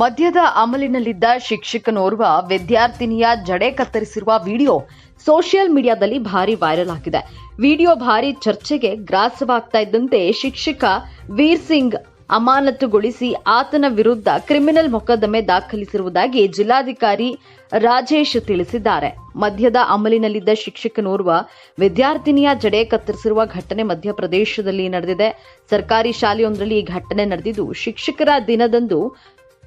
ಮದ್ಯದ ಅಮಲಿನಲ್ಲಿದ್ದ ಶಿಕ್ಷಕನೋರ್ವ ವಿದ್ಯಾರ್ಥಿನಿಯ ಜಡೆ ಕತ್ತರಿಸಿರುವ video social ಮೀಡಿಯಾದಲ್ಲಿ ಭಾರಿ ವೈರಲ್ ಆಗಿದೆ. ವಿಡಿಯೋ ಭಾರಿ ಚರ್ಚೆಗೆ ಗ್ರಾಸವಾಗ್ತಾ ಇದ್ದಂತೆ ಶಿಕ್ಷಕ ವೀರ್ ಸಿಂಗ್ ಅಮಾನತುಗೊಳಿಸಿ ಆತನ ವಿರುದ್ಧ ಕ್ರಿಮಿನಲ್ ಮೊಕದ್ದಮೆ ದಾಖಲಿಸಿರುವುದಾಗಿ ಜಿಲ್ಲಾಧಿಕಾರಿ ರಾಜೇಶ್ ತಿಳಿಸಿದ್ದಾರೆ. ಮದ್ಯದ ಅಮಲಿನಲ್ಲಿದ್ದ ಶಿಕ್ಷಕನೋರ್ವ ವಿದ್ಯಾರ್ಥಿನಿಯ ಜಡೆ ಕತ್ತರಿಸಿರುವ ಘಟನೆ ಮಧ್ಯಪ್ರದೇಶದಲ್ಲಿ ನಡೆದಿದೆ. ಸರ್ಕಾರಿ ಶಾಲೆಯೊಂದರಲ್ಲಿ ಈ ಘಟನೆ ನಡೆದಿದ್ದು, ಶಿಕ್ಷಕರ ದಿನದಂದು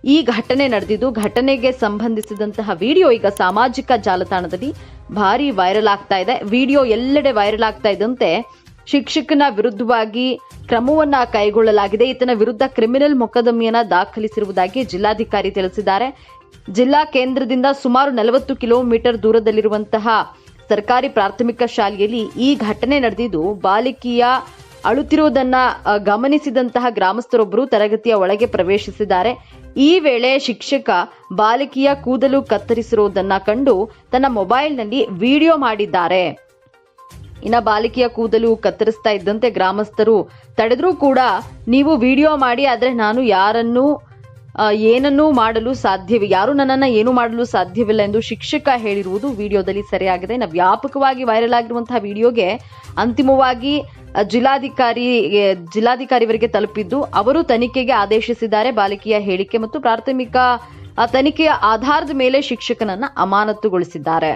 ಈ ಘಟನೆ ನಡೆದಿದ್ದು, ಘಟನೆಗೆ ಸಂಬಂಧಿಸಿದಂತಹ ವಿಡಿಯೋ ಈಗ ಸಾಮಾಜಿಕ ಜಾಲತಾಣದಲ್ಲಿ ಭಾರಿ ವೈರಲ್ ಆಗ್ತಾ ಇದೆ. ವಿಡಿಯೋ ಎಲ್ಲೆಡೆ ವೈರಲ್ ಆಗ್ತಾ ಇದ್ದಂತೆ ಶಿಕ್ಷಕನ ವಿರುದ್ಧವಾಗಿ ಕ್ರಮವನ್ನ ಕೈಗೊಳ್ಳಲಾಗಿದೆ. ಈತನ ವಿರುದ್ಧ ಕ್ರಿಮಿನಲ್ ಮೊಕದ್ದಮೆಯನ್ನ ದಾಖಲಿಸಿರುವುದಾಗಿ ಜಿಲ್ಲಾಧಿಕಾರಿ ತಿಳಿಸಿದ್ದಾರೆ. ಜಿಲ್ಲಾ ಕೇಂದ್ರದಿಂದ ಸುಮಾರು ನಲವತ್ತು ಕಿಲೋಮೀಟರ್ ದೂರದಲ್ಲಿರುವಂತಹ ಸರ್ಕಾರಿ ಪ್ರಾಥಮಿಕ ಶಾಲೆಯಲ್ಲಿ ಈ ಘಟನೆ ನಡೆದಿದ್ದು, ಬಾಲಿಕೆಯ ಅಳುತ್ತಿರುವುದನ್ನ ಗಮನಿಸಿದಂತಹ ಗ್ರಾಮಸ್ಥರೊಬ್ಬರು ತರಗತಿಯ ಒಳಗೆ ಪ್ರವೇಶಿಸಿದ್ದಾರೆ. ಈ ವೇಳೆ ಶಿಕ್ಷಕ ಬಾಲಕಿಯ ಕೂದಲು ಕತ್ತರಿಸಿರುವುದನ್ನ ಕಂಡು ತನ್ನ ಮೊಬೈಲ್ನಲ್ಲಿ ವಿಡಿಯೋ ಮಾಡಿದ್ದಾರೆ. ಇನ್ನ ಬಾಲಕಿಯ ಕೂದಲು ಕತ್ತರಿಸ್ತಾ ಇದ್ದಂತೆ ಗ್ರಾಮಸ್ಥರು ತಡೆದ್ರೂ ಕೂಡ ನೀವು ವಿಡಿಯೋ ಮಾಡಿ ಆದ್ರೆ ನಾನು ಯಾರನ್ನೂ ಏನನ್ನೂ ಮಾಡಲು ಸಾಧ್ಯವಿಲ್ಲ ಯಾರು ನನ್ನನ್ನ ಏನು ಮಾಡಲು ಸಾಧ್ಯವಿಲ್ಲ ಎಂದು ಶಿಕ್ಷಕ ಹೇಳಿರುವುದು ವಿಡಿಯೋದಲ್ಲಿ ಸರಿಯಾಗಿದೆ. ಇನ್ನು ವ್ಯಾಪಕವಾಗಿ ವೈರಲ್ ಆಗಿರುವಂತಹ ವಿಡಿಯೋಗೆ ಅಂತಿಮವಾಗಿ ಜಿಲ್ಲಾಧಿಕಾರಿ ಜಿಲ್ಲಾಧಿಕಾರಿವರಿಗೆ ತಲುಪಿದ್ದು, ಅವರು ತನಿಖೆಗೆ ಆದೇಶಿಸಿದ್ದಾರೆ ಬಾಲಕಿಯ ಹೇಳಿಕೆ ಮತ್ತು ಪ್ರಾಥಮಿಕ ತನಿಖೆಯ ಆಧಾರದ ಮೇಲೆ ಶಿಕ್ಷಕನನ್ನ ಅಮಾನತುಗೊಳಿಸಿದ್ದಾರೆ.